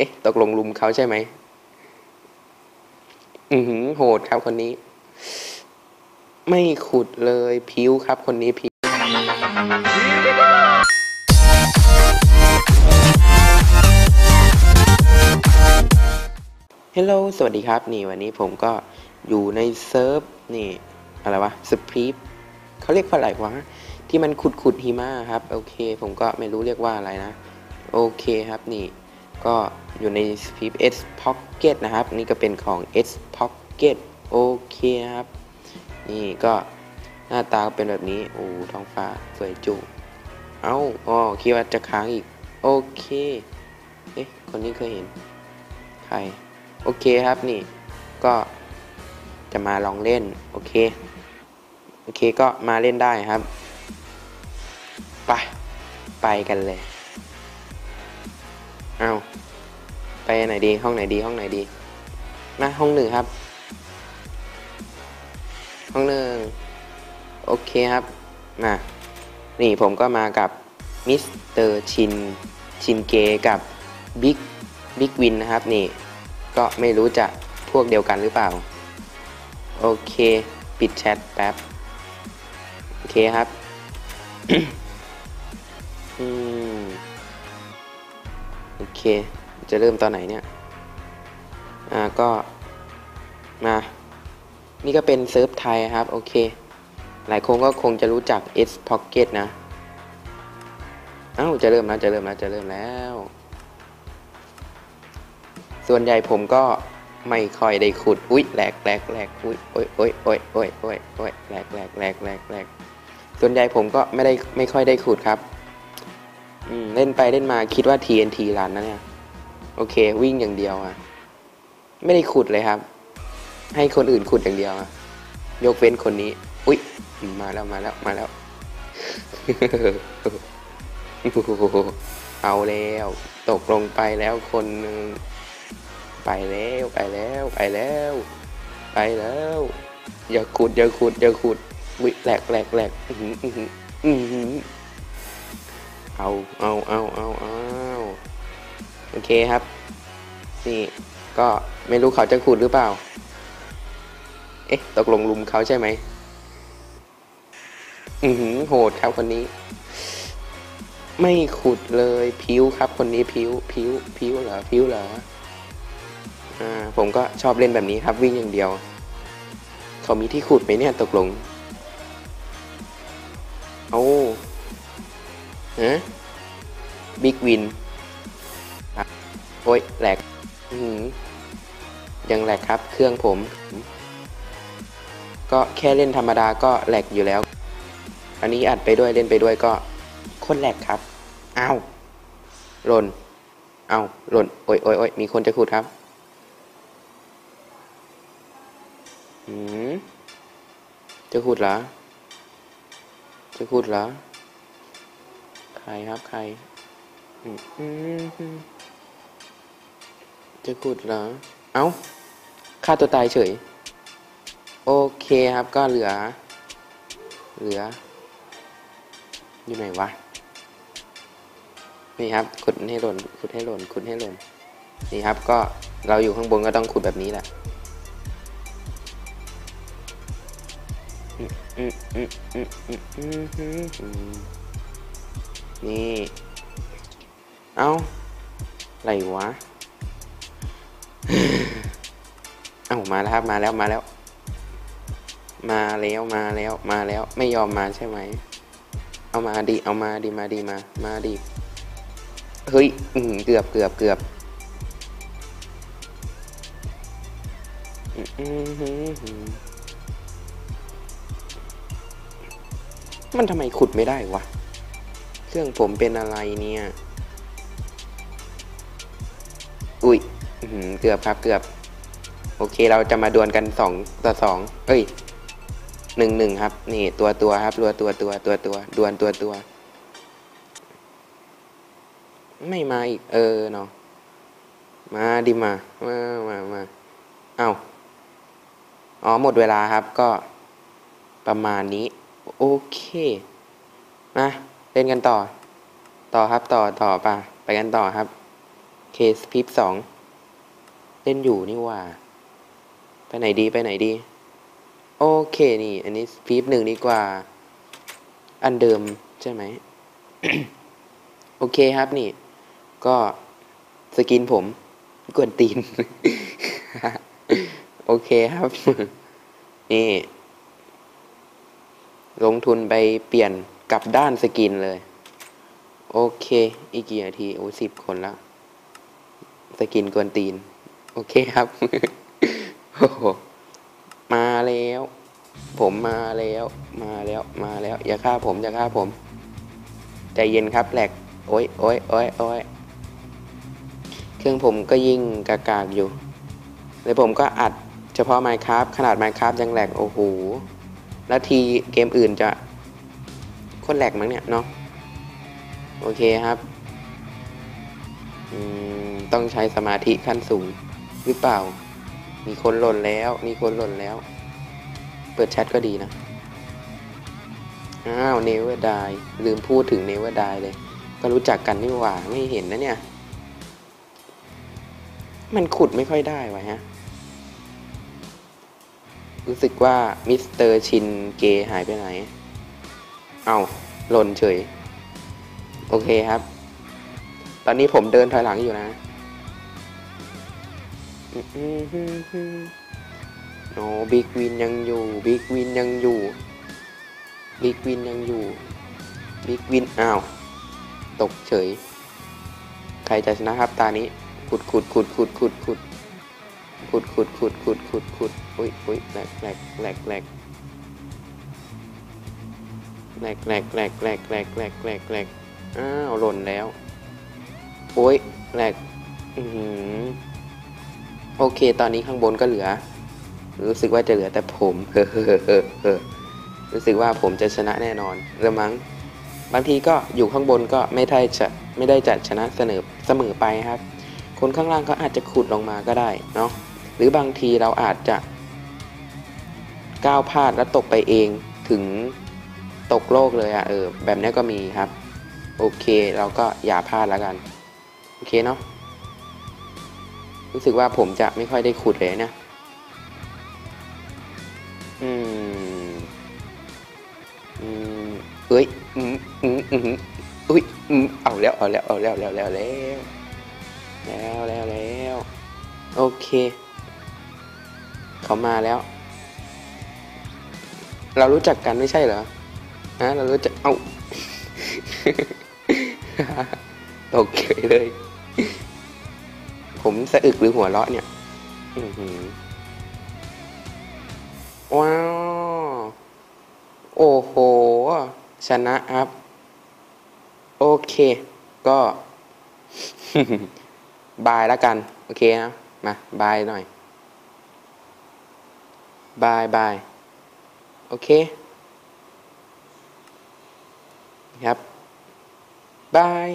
เอ๊ะ ตกลงลุมเขาใช่ไหม อือหือ โหดครับคนนี้ ไม่ขุดเลยผิวครับ คนนี้ผิวฮัลโหลสวัสดีครับ นี่วันนี้ผมก็อยู่ในเซิร์ฟ นี่ อะไรวะสปรีปเขาเรียกว่าอะไรวะ ที่มันขุดขุดหิมะครับ โอเค ผมก็ไม่รู้เรียกว่าอะไรนะ โอเคครับนี่ ก็อยู่ในสปรีป S Pocket นะครับ นี่ก็เป็นของ S Pocket โอเคครับ นี่ก็หน้าตาเป็นแบบนี้ โอ้ท้องฟ้าสวยจุ เอ้าอ๋อคิดว่าจะค้างอีก โอเค เอ๊ะ คนนี้เคยเห็น ใคร โอเคครับนี่ ก็จะมาลองเล่น โอเค โอเคก็มาเล่นได้ครับ ไป ไปกันเลย เอาไปไหนดีห้องไหนดีห้องไหนดีมาห้องหนึ่งครับ ห้องหนึ่งโอเคครับมานี่ผมก็มากับมิสเตอร์ชินชินเกกับบิ๊กบิ๊กวินนะครับนี่ ก็ไม่รู้จะพวกเดียวกันหรือเปล่า โอเค ปิดแชทแป๊บ โอเคครับ อืม เค จะเริ่มตอนไหนเนี่ย อ่า ก็มา นี่ก็เป็นเซิร์ฟไทยครับ โอเค หลายคนก็คงจะรู้จัก S Pocket นะเอ้าจะเริ่มแล้ว จะเริ่มแล้ว จะเริ่มแล้ว ส่วนใหญ่ผมก็ไม่ค่อยได้ขุด อุ๊ยแหลกแหลกแหลกอุ๊ยโอ้ยโอ้ยโอ้ยโอ้ยโอ้ยโอ้ยแหลกแหลกแหลกแหลกแหลกส่วนใหญ่ผมก็ไม่ได้ไม่ค่อยได้ขุดครับ อืมเล่นไปเล่นมาคิดว่า TNT รันนะเนี่ย โอเค วิ่งอย่างเดียวอะไม่ได้ขุดเลยครับ ให้คนอื่นขุดอย่างเดียวอะยกเว้นคนนี้ อุ๊ย มาแล้วมาแล้วมาแล้ว เอาแล้ว ตกลงไปแล้วคนหนึ่งไปแล้วไปแล้วไปแล้ว ไปแล้ว อย่าขุดอย่าขุดอย่าขุดวิแหลกแหลกแหลกอื้อหืออื้อหืออื้อหือ เอาเอาเอาเอาเอาโอเคครับ นี่ก็ไม่รู้เขาจะขุดหรือเปล่า เอ๊ะ ตกลงลุมเขาใช่ไหม อือหือโหดครับคนนี้ ไม่ขุดเลยผิวครับ คนนี้ผิวผิวผิวเหรอผิวเหรอ อ่า ผมก็ชอบเล่นแบบนี้ครับวิ่งอย่างเดียว เขามีที่ขุดไหมเนี่ยตกลงเอา ฮะบิ๊กวินโอ้ยแหลกยังแหลกครับ เครื่องผม ก็แค่เล่นธรรมดาก็แหลกอยู่แล้ว อันนี้อัดไปด้วยเล่นไปด้วยก็โคนแหลกครับอ้าวหล่นอ้าวหล่นโอ้ยโอ้ยโอ้ยมีคนจะขุดครับอืมจะขุดเหรอจะขุดเหรอ ใครครับใครจะขุดเหรอ เอา้าฆ่าตัวตายเฉย โอเคครับก็เหลือ เหลือ อยู่ไหนวะ นี่ครับขุดให้หล่นขุดให้หล่นขุดให้หล่น นี่ครับก็เราอยู่ข้างบนก็ต้องขุดแบบนี้แหละอืมอืมอืมอืมอืมอืม นี่ เอ้าอะไรวะ เอ้ามาแล้วครับ มาแล้ว มาแล้ว มาแล้ว มาแล้ว มาแล้ว ไม่ยอมมาใช่ไหม เอามาดิเอามาดิมาดิมา มาดิเฮ้ย อืมเกือบเกือบเกือบมันทำไมขุดไม่ได้วะ เครื่องผมเป็นอะไรเนี่ย อุ้ยเกือบครับเกือบ โอเคเราจะมาดวลกันสองต่อสองเอ้ยหนึ่งหนึ่งครับ นี่ตัวตัวครับรัวตัวตัวตัวตัวดวลตัวตัว ไม่มาอีก เออเนาะมาดิมา มามามาเอาอ๋อหมดเวลาครับก็ประมาณนี้ โอเค มา เล่นกันต่อ ต่อครับต่อต่อป่ะไปกันต่อครับ เคสพิปสองเล่นอยู่นี่ว่า ไปไหนดีไปไหนดี โอเคนี่ อันนี้พีปหนึ่งดีกว่า อันเดิมใช่ไหมโอเคครับนี่ ก็สกินผมกวนตีน โอเคครับ นี่ ลงทุนไปเปลี่ยน กลับด้านสกินเลย โอเค อีกกี่นาที โอ้สิบคนแล้ว สกินกวนตีน โอเคครับ โอ้โห มาแล้ว ผมมาแล้ว มาแล้ว มาแล้ว อย่าฆ่าผม อย่าฆ่าผม ใจเย็นครับแหลก โอ้ยโอ้ยโอ้ยโอ้ยเครื่องผมก็ยิ่งกากากอยู่เลยผมก็อัดเฉพาะ Minecraft ขนาด Minecraft ยังแหลก โอ้โห แล้วทีเกมอื่นจะ โคนแหลกมั้งเนี่ยเนาะโอเคครับต้องใช้สมาธิขั้นสูงหรือเปล่า มีคนหล่นแล้ว มีคนหล่นแล้ว เปิดแชทก็ดีนะ อ้าวเนเวอร์ไดลืมพูดถึงเนเวอร์ไดเลย ก็รู้จักกันนี่หว่า ไม่เห็นนะเนี่ย มันขุดไม่ค่อยได้วะฮะ รู้สึกว่ามิสเตอร์ชินเกหายไปไหน เอาหล่นเฉย โอเคครับ ตอนนี้ผมเดินถอยหลังอยู่นะโอ้บิ๊กวินยังอยู่บิ๊กวินยังอยู่บิ๊กวินยังอยู่บิ๊กวินอ้าว ตกเฉย ใครจะชนะครับตานี้ขุดขุดขุดขุดขุดขุดขุดขุดขุดขุดขุดขุดอุ้ยอุ้ยแหลกแหลกแหลกแหลก แหลกแหลกแหลกแหลกแหลกแหลกแหลกแหลกอ้าวหล่นแล้วโอ้ยแหลกอือโอเค ตอนนี้ข้างบนก็เหลือ รู้สึกว่าจะเหลือแต่ผมเฮ้อเฮ้อเฮ้อเฮ้อรู้สึกว่าผมจะชนะแน่นอนเรือมั้งบางทีก็อยู่ข้างบนก็ไม่ได้จะไม่ได้จะชนะเสนอเสมอไปครับ คนข้างล่างก็อาจจะขุดลงมาก็ได้เนาะหรือบางทีเราอาจจะก้าวพลาดแล้วตกไปเองถึง ตกโลกเลยอะ่ะเออแบบนี้ก็มีครับ โอเคเราก็อย่าพลาดแล้วกัน โอเคเนาะรู้สึกว่าผมจะไม่ค่อยได้ขุดเลยเนะอืมอืมเอ้ยอืมอืมอืมอุ้ยอืมเอาแล้วเอาแล้วเอาแล้วแล้วแล้วแล้วแล้วแล้วแล้วโอเค เขามาแล้ว เรารู้จักกันไม่ใช่เหรอ ฮะเราจักเอาตกเฉยเลย ผมสะอึกหรือหัวเราะเนี่ยอืว้าว โอ้โห ชนะครับโอเค ก็ บายแล้วกัน โอเคนะ มา บายหน่อย บายบาย โอเค ครับบาย